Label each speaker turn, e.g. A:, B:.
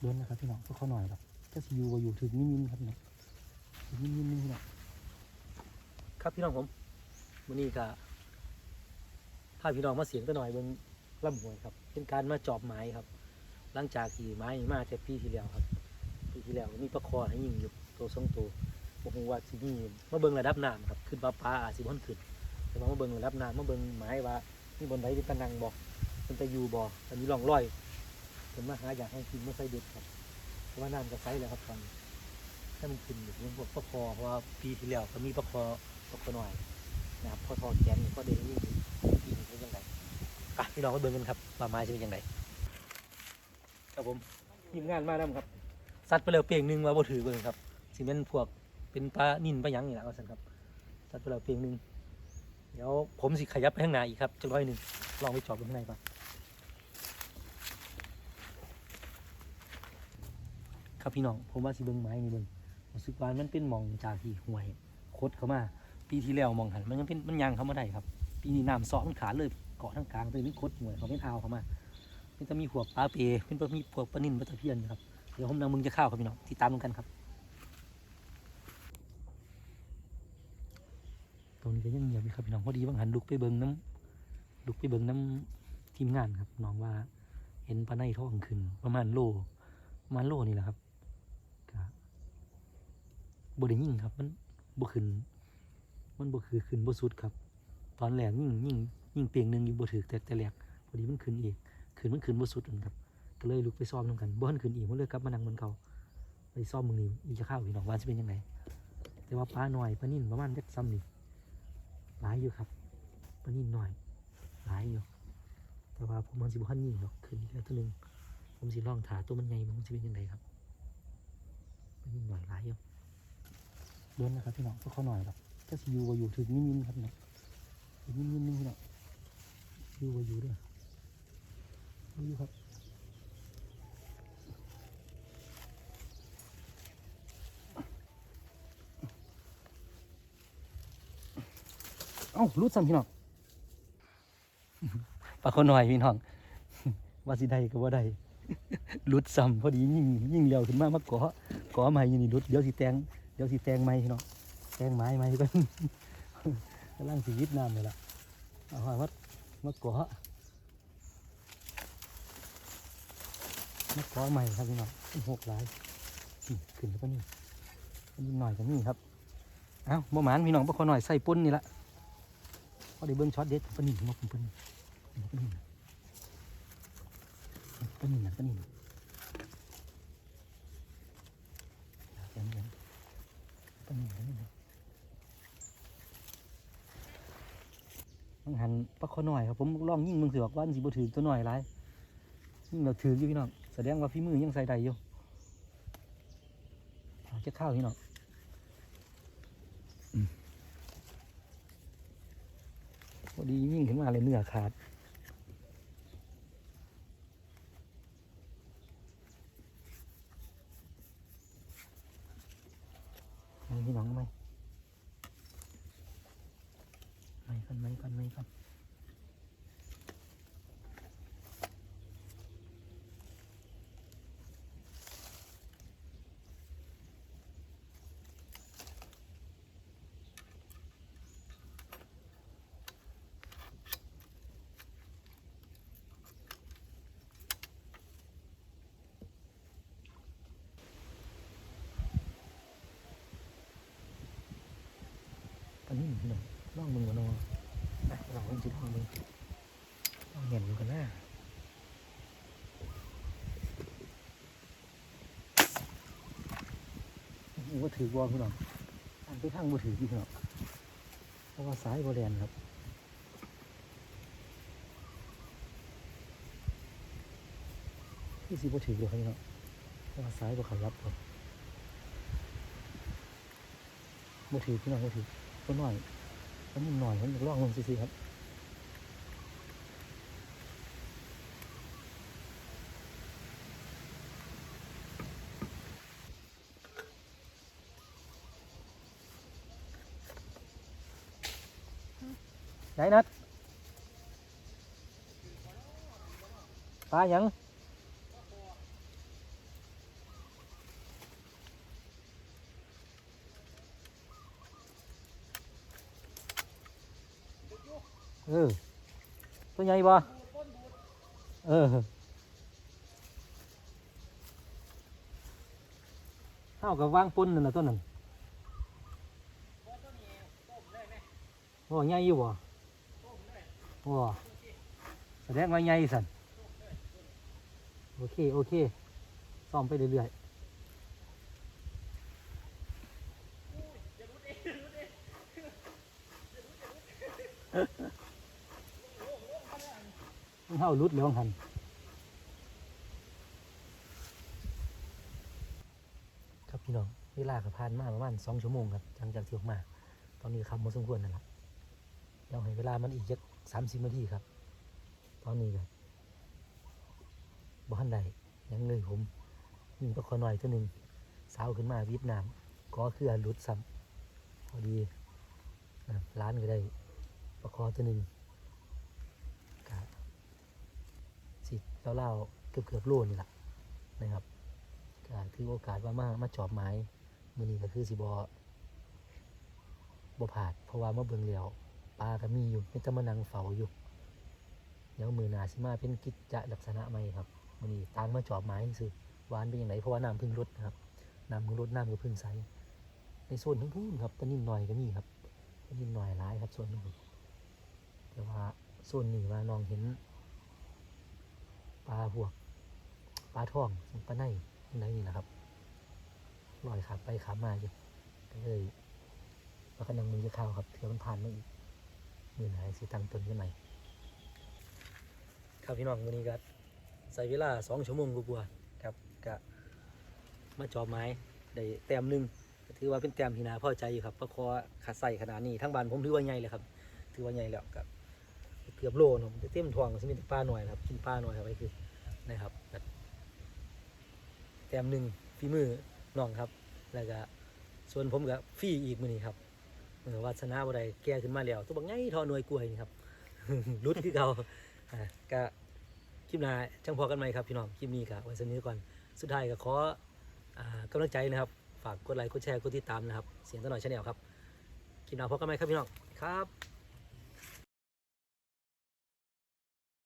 A: เดินนะครับพี่น้องก็เข้าหน่อยครับก็สิอยู่อยู่ถึงนิ่มๆครับพี่น้องถึงนิ่มๆนี่พี่น้องครับพี่น้องผมวันนี้ก็พาพี่น้องมาเสียงตัวหน่อยเบนลำหวยครับ เป็นการมาจอบไม้ครับ หลังจากที่ไม้มาแต่ปีที่แล้วครับปีที่แล้วมีประคอให้ยิงอยู่ตัวสองตัวบอกว่าสิมีมาเบิ่งระดับน้ำครับขึ้นปลาปลาอาจสิบ่ทันขึ้นแต่ว่ามาเบิ่งระดับน้ำมาเบิ่งไม้ว่ามีบนไดที่ตะนังบอกมันจะอยู่บ่อันนี้ร่องรอย ผมมาหาอยากให้กินไม่ใส่เด็ดครับเพราะว่าน้ำก็ใสแล้วครับตอนนี้ให้มันขึ้นอยู่เรื่อพวกประคอเพราะว่าปีที่แล้วก็มีประคอประคอหน่อยนะครับพอทอแขนก็เด้งยิ่งปีนี้เป็นยังไงอะพี่น้องไปเบิ่งกันครับว่าไม้จะเป็นยังไงครับผมทีมงานมาแล้วครับซัดไปแล้วเปียงหนึ่งว่าบ่ถือเบิ่งครับสิเป็นพวกเป็นปลานิ่นปลาหยังนี่แหละว่าซั่นครับซัดไปแล้วเปียงหนึ่งเดี๋ยวผมสิขยับไปข้างหน้าอีกครับจักร้อยหนึ่งลองไปจอบดูข้างในก่อน ครับพี่น้องผมว่าสิเบิ่งไม้นี่เบิ่งรู้สึกว่ามันเป็นหมองจากที่ห่วยคดเข้ามา ปีที่แล้วมองหันมันยังเป็นมันยังเข้ามาได้ครับ ปีนี้น้ำซ้อมันขาดเลยเกาะทั้งกลางเป็นมีคดห่วยเขาเป็นอาวเข้ามาเป็นจะมีพวปลาเปเป็นพวกมีพวกปลานิ่นปลาตะเพียนครับเดี๋ยวผมนำมึงจะเข้าวครับพี่น้องติดตามกันครับตรงนี้ก็ยังเงียบอยู่ครับพี่น้องพอดีบางหันลุกไปเบิ้งน้ำลุกไปเบิ้งน้ำทีมงานครับน้องว่าเห็นปลาในท้องขึ้นประมาณโลประมาณโลนี่แหละครับ บได้ยิ่งครับ มันบ่ขึ้น มันบ่คือขึ้นบ่สุดครับ ตอนแรกยิ่งยิ่งยิ่งเปลียงหนึ่งอยู่บ่ถือแต่แต่แรกพอดีมันขึ้นอีกขึ้นมันขึ้นบ่สุดนั่นครับ ก็เลยลุกไปซ่อมน้ำกันบ่ทันขึ้นอีกมันเลยกลับมานั่งบนเขาไปซ่อมมึงนี่อีกจะข้าวพี่น้องว่าจะเป็นยังไงแต่ว่าปลาหน่อยปลานิ่นประมาณจักซ้ำนี่หลายอยู่ครับปลานิ่นหน่อยหลายอยู่ แต่ว่าผมมันสิบ่ทันยิ่งหรอกขึ้นอีกแล้วตัวหนึงผมสิลองถาตัวมันใหญ่มันสิเป็นยังไงครับปลานิ่นหน่อยหลายอยู่ เดินนะครับพี่น้องก็เขาหน่อยครับก็สิอยู่ว่าอยู่ถึงนิ่มๆครับพี่น้องถึงนิ่มๆนี่พี่น้องอยู่ว่าอยู่ด้ออยู่ครับเอ้ารุดซ้ำพี่น้องปลาคนหน่อยพี่น้องว่าสิได้ก็ว่าได้รุดซ้ำพอดียิ่งยิ่งเร็วขึ้นมากมาเกาะเกาะใหม่อยู่นี่รุดเดี๋ยวสิแตง ดี๋ยวสิแตงไม้พี่น้องแตงไม้ไม้ก็กำลังสิยิดน้ำเลยล่ะเอาหอยมัดมาเกาะมาเกาใหม่ครับพี่น้องหกหลายขึ้นแล้วก็นี่นิดหน่อยก็นี่ครับเอ้าบ่หมานพี่น้องบ่ขอหน่อยใส่ปุ้นนี่ละพอได้เบิ้งช็อตเด็ดปะนิ่งมาปนิ่งปะนิ่ปะนิ่นะปะนิ่เดี๋ยวเดี๋ยวปนิ่ง ปะนิ่งต้องหันปลาคอหน่อยครับผมลองยิ่งมึงเสือกว่านสิบ่ถือตัวหน่อยไรยิ่งเราถืออยู่พี่น้องแสดงว่าฝีมือยังใส่ได้อยู่เอาจะเข้าพี่น้องพอดียิ่งขึ้นมาเลยเนื้อขาดไม่พี่น้องไหม ไม่กันไม่กันไม่กันอันนี้พี่น้องลองมึงก่อนอ ลองมึงจิลองมึงลองเห็นอยู่กันหน้าว่าถือบอลพี่น้องอันไปทางบ่ถือพี่น้องเพราะว่าสายบอลแลนครับที่สิบ่ถือเลยครับพี่น้องเพราะว่าสายบ่เขารับครับบ่ถือพี่น้องบ่ถือก็น่อย ก็นิดหน่อยผมอยากลองมันซื่อๆครับไหนนัดปลาหยัง เออ ตัวใหญ่บ่เออเท่ากับวางปุ่นนั่นนะต้นนั้นโอ้ใหญ่อยู่บ่โอ้แสดงว่าใหญ่สันโอเค โอเค ซ่อมไปเรื่อยๆ เท่ารุดเลยว่างหันครับพี่น้องเวลาก็ผ่านมาประมาณสองชั่วโมงครับหลังจากที่ออกมา ตอนนี้คำมาสมควรนั่นแหละเดี๋ยวให้เวลามันอีกจักสามสิบนาทีครับ ตอนนี้ก็บ้านใดยังเลยผมมีปลาคอหน่อยตัวหนึ่งสาวขึ้นมาวิดน้ำก็คือหลุดซ้ำพอดีร้านก็ได้ปลาคอตัวหนึ่งก็สิ เล่าๆเกือบเกือบๆโลนี่แหละนะครับก็ถือโอกาสว่ามามาจอบไม้มือนี้ก็คือสิบอบผาดเพราะว่าเมื่อเบิ่งแล้วปลาก็มีอยู่ไม่ต้องมานั่งเฝ้าอยู่เดี๋ยวมือหนาสิมาเป็นกิจจะลักษณะใหม่ครับมือนี้ตางมาจอบไม้ซื่อหวานเป็นอย่างไรเพราะว่าน้ำพึ่งลดนะครับน้ำพึ่งลดน้ำก็พึ่งใสในโซนทั้งพูนครับตอนนี้หน่อยก็มีครับตอนนี้หน่อยร้ายครับโซนนู้นแต่ว่าโซนนี้ว่าน้องเห็น ปลาพวก ปลาท่องปลาในที่ไหนนี่นะครับลอยขาไปขามาอยู่ก็เลยแล้วก็นังมือจะข้าครับเถื่อมันผ่านมาอีกมือไหนสิตังตนขึ้นใหม่ครับพี่น้องวันนี้ก็ใส่เวลาสองชั่วโมงกว่าๆครับก็มาจอบไม้ได้แต้มหนึ่งถือว่าเป็นแต้มที่น่าพอใจอยู่ครับเพราะคอขาใส่ขนาดนี้ทั้งบ้านผมถือว่าใหญ่เลยครับ ถือว่าใหญ่แล้วกับ เกือบโลนะเต็มท้องสมิธปลาหน่อยครับกินปลาหน่อยครับไอ้คือนะครับแต้มหนึ่งฝีมือน้องครับ แล้วก็ส่วนผมกับฟรีอีกมือนี้ครับเออวาสนาบ่ได้แก่ขึ้นมาแล้วตัวบางไงทอหน่วยกล้วยนี่ครับรุดคือเก่าอ่าก็คลิปหน้าจังพอกันไหมครับพี่น้องคลิปนี้ก็ไว้สนี้ก่อนสุดท้ายก็ขอกำลังใจนะครับ ฝากกดไลค์กดแชร์กดติดตามนะครับ เสียงตะหน่อยชาแนลครับคลิปหน้าพบกันไหมครับพี่น้องครับ